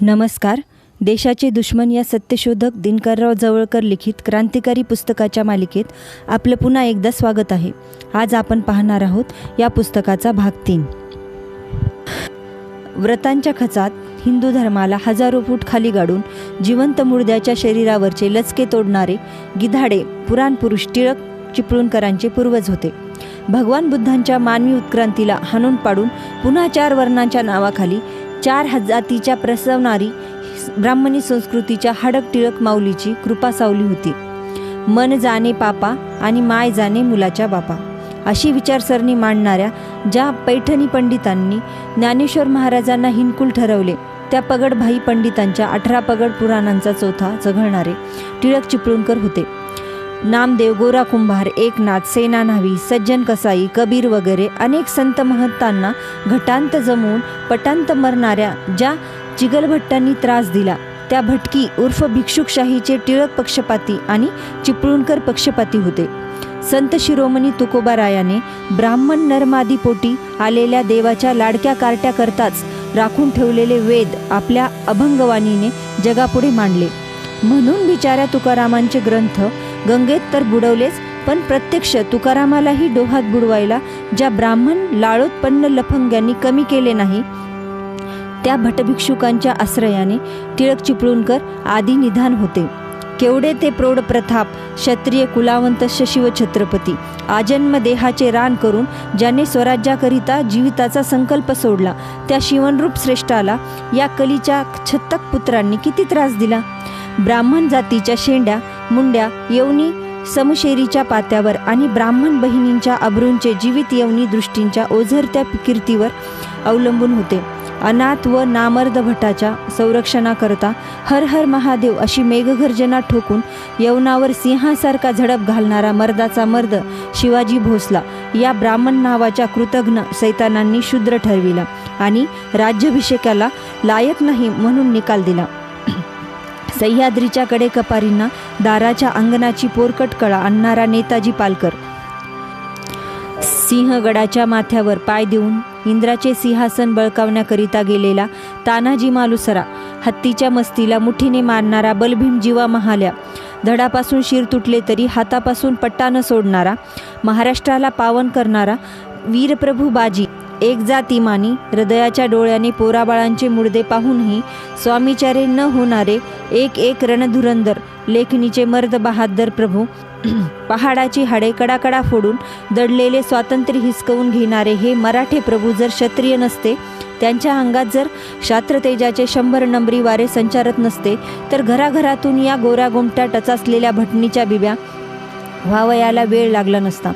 नमस्कार. देशाचे दुश्मन या सत्यशोधक दिनकरराव जवळकर लिखित क्रांतिकारी पुस्तकाच्या मालिकेत आपलं पुन्हा एकदा स्वागत आहे. आज आपण पाहणार आहोत या पुस्तकाचा भाग तीन. व्रतांच्या खचात हिंदू धर्माला हजारो फूट खाली गाडून जिवंत मुर्द्याच्या शरीरावरचे लचके तोडणारे गिधाडे पुराण पुरुष टिळक चिपळूणकरांचे पूर्वज होते. भगवान बुद्धांच्या मानवी उत्क्रांतीला हाणून पाडून पुन्हा चार वर्णांच्या नावाखाली चार जातीच्या प्रसवणारी ब्राह्मणी संस्कृतीच्या हाडक टिळक माऊलीची कृपा सावली होती. मन जाणे पापा आणि माय जाणे मुलाच्या बापा. अशी विचारसरणी मांडणाऱ्या ज्या पैठणी पंडितांनी ज्ञानेश्वर महाराजांना हिनकुल ठरवले त्या पगडभाई पंडितांच्या अठरा पगड पुराणांचा चौथा चघळणारे टिळक चिपळूणकर होते. नामदेव गोरा कुंभार एकनाथ सेना न्हावी सज्जन कसाई कबीर वगैरे अनेक संत महंतांना घटांत जमवून पटांत मरणाऱ्या ज्या चिगलभट्टांनी त्रास दिला त्या भटकी उर्फ भिक्षुकशाहीचे टिळक पक्षपाती आणि चिपळूणकर पक्षपाती होते. संत शिरोमणी तुकोबारायाने ब्राह्मण नरमादी पोटी आलेल्या देवाच्या लाडक्या कार्ट्या करताच राखून ठेवलेले वेद आपल्या अभंगवाणीने जगापुढे मांडले. म्हणून बिचाऱ्या तुकारामांचे ग्रंथ गंगेत तर बुडवलेच पण प्रत्यक्ष तुकारामालाही डोहात बुडवायला ज्या ब्राह्मण लाळोत्पन्न लफंग्यांनी कमी केले नाही त्या भटभिक्षुकांच्या आश्रयाने टिळक चिपळूणकर आदी निधान होते. केवढे ते प्रौढ प्रताप क्षत्रिय कुलावंत शिवछत्रपती आजन्म देहाचे रान करून ज्याने स्वराज्याकरिता जीविताचा संकल्प सोडला त्या शिवनरूप श्रेष्ठाला या कलीच्या छत्तक पुत्रांनी किती त्रास दिला? ब्राह्मण जातीच्या शेंड्या मुंड्या यवनी समशेरीच्या पात्यावर आणि ब्राह्मण बहिणींच्या अब्रूंचे जीवित यवनी दृष्टींच्या ओझरत्या कीर्तीवर अवलंबून होते. अनाथ व नामर्द भटाच्या संरक्षणाकरता हर हर महादेव अशी मेघगर्जना ठोकून यवनावर सिंहासारखा झडप घालणारा मर्दाचा मर्द शिवाजी भोसला या ब्राह्मण नावाच्या कृतघ्न सैतानांनी शूद्र ठरविला आणि राज्याभिषेकाला लायक नाही म्हणून निकाल दिला. सह्याद्रीच्या कडेकपारींना दाराच्या अंगणाची पोरकट कळा आणणारा नेताजी पालकर. सिंहगडाच्या माथ्यावर पाय देऊन इंद्राचे सिंहासन बळकावण्याकरिता गेलेला तानाजी मालुसरा हत्तीच्या मस्तीला मुठीने मारणारा बलभीम जीवा महाल्या धडापासून शिर तुटले तरी हातापासून पट्टा न सोडणारा महाराष्ट्राला पावन करणारा वीरप्रभू बाजी एक जाती मानी हृदयाच्या डोळ्याने पोराबाळांचे मुडदे पाहूनही स्वामीचारे न होणारे एक एक रणधुरंदर लेखनीचे मर्द बहादर प्रभू पहाडाची हाडे कडाकडा फोडून दडलेले स्वातंत्र्य हिसकवून घेणारे हे मराठे प्रभू जर क्षत्रिय नसते त्यांच्या अंगात जर शास्त्रतेजाचे शंभर नंबरी वारे संचारत नसते तर घराघरातून या गोऱ्या गोमट्या टचासलेल्या भटणीच्या बिब्या व्हावयाला वेळ लागला नसता.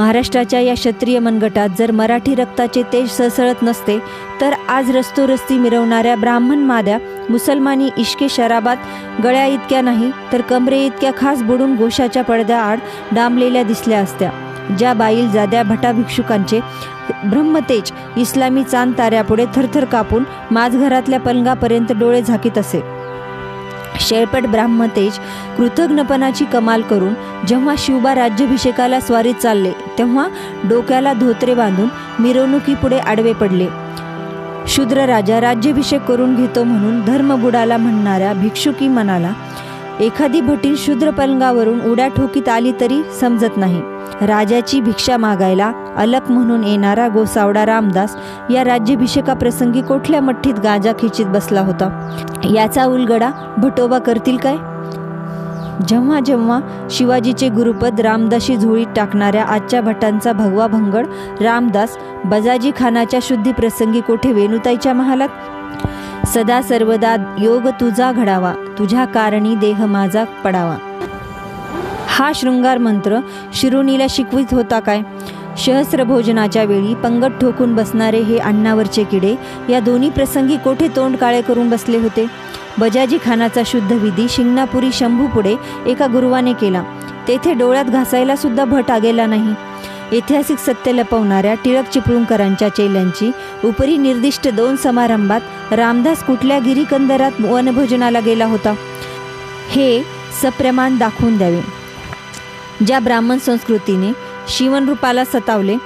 महाराष्ट्राच्या या क्षत्रिय मनगटात जर मराठी रक्ताचे तेज सळसळत नसते तर आज रस्तोरस्ती मिरवणाऱ्या ब्राह्मण माद्या मुसलमानी इश्के शराबात गळ्या इतक्या नाही तर कमरे इतक्या खास बुडून गोशाच्या पडद्याआड डांबलेल्या दिसल्या असत्या. ज्या बाईल जाद्या भटाभिक्षुकांचे ब्रह्मतेज इस्लामी चांद ताऱ्यापुढे थरथर कापून माझघरातल्या पलंगापर्यंत डोळे झाकीत असे. शेळपट ब्राह्मतेज कृतज्ञपणाची कमाल करून जेव्हा शिवबा राज्याभिषेकाला स्वारीत चालले तेव्हा डोक्याला धोत्रे बांधून मिरवणुकीपुढे आडवे पडले. शूद्र राजा राज्याभिषेक करून घेतो म्हणून धर्मबुडाला म्हणणाऱ्या भिक्षुकी मनाला एखादी भटी शूद्र पलंगावरून उड्या ठोकीत आली तरी समजत नाही. राजाची भिक्षा मागायला अलक म्हणून येणारा गोसावडा रामदास या राज्याभिषेकाप्रसंगी कोठल्या मठ्ठीत गाजा खिचीत बसला होता? याचा उलगडा भटोबा करतील काय? जेव्हा जेव्हा शिवाजीचे गुरुपद रामदासी झोळीत टाकणाऱ्या आजच्या भटांचा भगवा भंगड रामदास बजाजी खानाच्या शुद्धीप्रसंगी कोठे वेणुताईच्या महालात? सदा सर्वदा योग तुझा घडावा. तुझ्या कारणी देह माझा पडावा. हा शृंगार मंत्र शिरुणीला शिकवित होता काय? सहस्रभोजनाच्या वेळी पंगत ठोकून बसणारे हे अण्णावरचे किडे या दोन्ही प्रसंगी कोठे तोंड काळे करून बसले होते? बजाजी खानाचा शुद्ध विधी शिंगणापुरी शंभू पुढे एका गुरुवाने केला. तेथे डोळ्यात घासायला सुद्धा भट आगेला नाही. ऐतिहासिक सत्य लपवणाऱ्या टिळक चिपळूणकरांच्या चेल्यांची उपरी निर्दिष्ट दोन समारंभात रामदास कुठल्या गिरीकंदरात वनभोजनाला गेला होता? हे सप्रमाण दाखवून द्यावे. ज्या ब्राह्मण संस्कृतीने शिवनरूपाला सतावले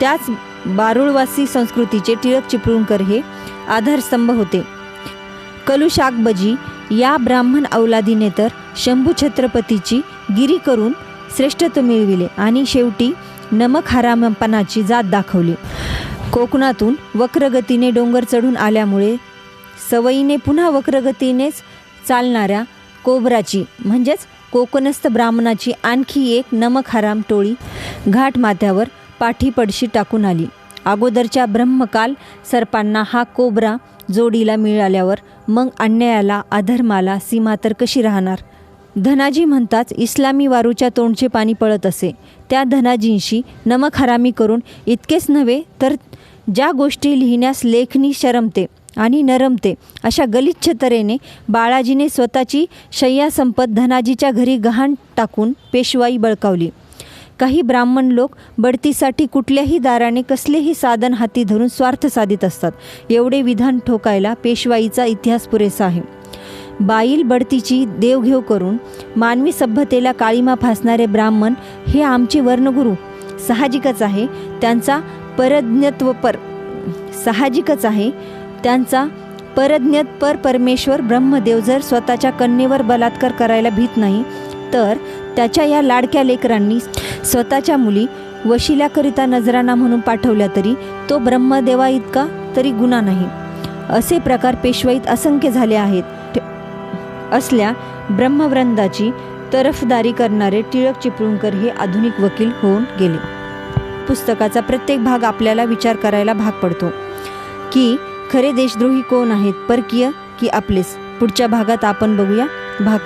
त्याच बारुळवासी संस्कृतीचे टिळक चिपळूणकर हे आधारस्तंभ होते. कलुशाकबजी या ब्राह्मण अवलादीने तर शंभू छत्रपतीची गिरी करून श्रेष्ठत्व मिळविले आणि शेवटी नमक हरामपणाची जात दाखवली. कोकणातून वक्रगतीने डोंगर चढून आल्यामुळे सवयीने पुन्हा वक्रगतीनेच चालणाऱ्या कोबराची म्हणजेच कोकणस्थ ब्राह्मणाची आणखी एक नमक हराम टोळी घाटमाथ्यावर पाठीपडशी टाकून आली. अगोदरच्या ब्रह्मकाल सर्पांना हा कोबरा जोडीला मिळाल्यावर मग अन्यायाला अधर्माला सीमा तर कशी राहणार? धनाजी म्हणताच इस्लामी वारूच्या तोंडचे पाणी पळत असे. त्या धनाजींशी नमक हरामी करून इतकेच नव्हे तर ज्या गोष्टी लिहिण्यास लेखनी शरमते आणि नरमते अशा गलिच्छ तऱ्हेने बाळाजीने स्वतःची शय्या संपत धनाजीच्या घरी गहाण टाकून पेशवाई बळकावली. काही ब्राह्मण लोक बढतीसाठी कुठल्याही दाराने कसलेही साधन हाती धरून स्वार्थ साधित असतात. एवढे विधान ठोकायला पेशवाईचा इतिहास पुरेसा आहे. बाईल बढतीची देवघेव करून मानवी सभ्यतेला काळीमा फासणारे ब्राह्मण हे आमचे वर्णगुरू. साहजिकच आहे त्यांचा परज्ञत्वपर साहजिकच आहे त्यांचा परज्ञतपर परमेश्वर ब्रह्मदेव जर स्वतःच्या कन्येवर बलात्कार करायला भीत नाही तर त्याच्या या लाडक्या लेकरांनी स्वतःच्या मुली वशिल्याकरिता नजराणा म्हणून पाठवल्या तरी तो ब्रह्मदेवा इतका तरी गुन्हा नाही. असे प्रकार पेशवाईत असंख्य झाले आहेत. असल्या ब्रह्मवृंदाची तरफदारी करणारे टिळक चिपळूणकर हे आधुनिक वकील होऊन गेले. पुस्तकाचा प्रत्येक भाग आपल्याला विचार करायला भाग पडतो. की खरे देशद्रोही कोण आहेत? परकीय की आपलेच? पुढच्या भागात आपण बघूया. भाग